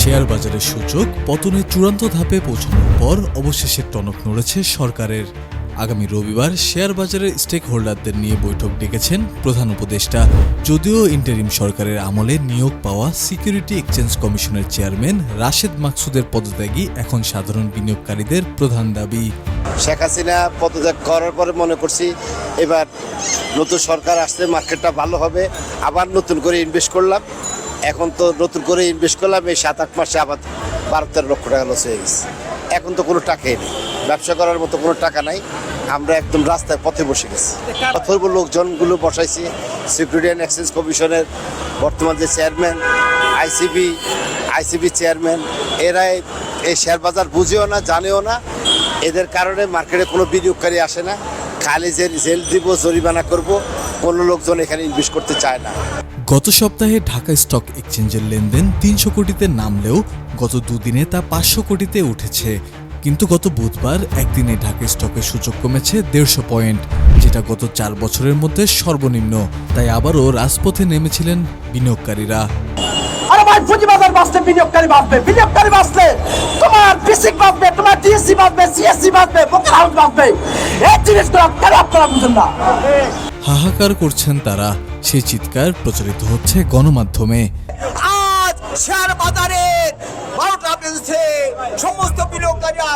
Share বাজারের সূচক পতনের চূড়ান্ত ধাপে পৌঁছানোর পর অবশেষে টনক নড়েছে সরকারের। আগামী রবিবার শেয়ার বাজারের স্টেক হোল্ডারদের নিয়ে বৈঠক ডেকেছেন প্রধান উপদেষ্টা। যদিও ইন্টারিম সরকারের আমলে নিয়োগ পাওয়া সিকিউরিটি এক্সচেঞ্জ কমিশনের চেয়ারম্যান রাশেদ মাকসুদের পদত্যাগই এখন সাধারণ বিনিয়োগকারীদের প্রধান দাবি। শেখ হাসিনা পদত্যাগ করার পরে মনে করছি এবার নতুন সরকার আসলে মার্কেটটা ভালো হবে। আবার নতুন করে ইনভেস্ট করলাম। এখন তো নতুন করে ইনভেস্ট করলাম এই সাত আট মাসে আবার বারো তেরো লক্ষ টাকা লস হয়ে গেছে। এখন তো কোনো টাকাই নেই। ব্যবসা করার মতো কোনো টাকা নাই। আমরা একদম রাস্তায় পথে বসে গেছি। অথর্ব লোকজনগুলো বসাইছি সিকিউরিটি অ্যান্ড এক্সচেঞ্জ কমিশনের বর্তমান যে চেয়ারম্যান আইসিবি আইসিবি চেয়ারম্যান এরাই এই শেয়ার বাজার বুঝেও না জানেও না। এদের কারণে মার্কেটে কোনো বিনিয়োগকারী আসে না। খালি জেল দিব জরিমানা করব কোনো লোকজন এখানে ইনভেস্ট করতে চায় না। গত সপ্তাহে ঢাকা স্টক এক্সচেঞ্জের লেনদেন তিনশো কোটিতে নামলেও গত দুদিনে তা পাঁচশো কোটিতে উঠেছে। কিন্তু গত বুধবার একদিনে ঢাকা স্টকের সূচক কমেছে দেড়শো পয়েন্ট যেটা গত চার বছরের মধ্যে সর্বনিম্ন। তাই আবারও রাজপথে নেমেছিলেন বিনিয়োগকারীরা। আরে ভাই পুঁজিবাজার বাঁচলে বিনিয়োগকারী বাঁচবে। বিনিয়োগকারী বাঁচলে তোমার বিসিক বাঁচবে তোমার ডিএসসি বাঁচবে সিএসসি বাঁচবে বোকার হাউস বাঁচবে। হাহাকার করছেন তারা। সেই চিৎকার প্রচারিত হচ্ছে গণমাধ্যমে। আজ শেয়ার সমস্ত বিনিয়োগকারীরা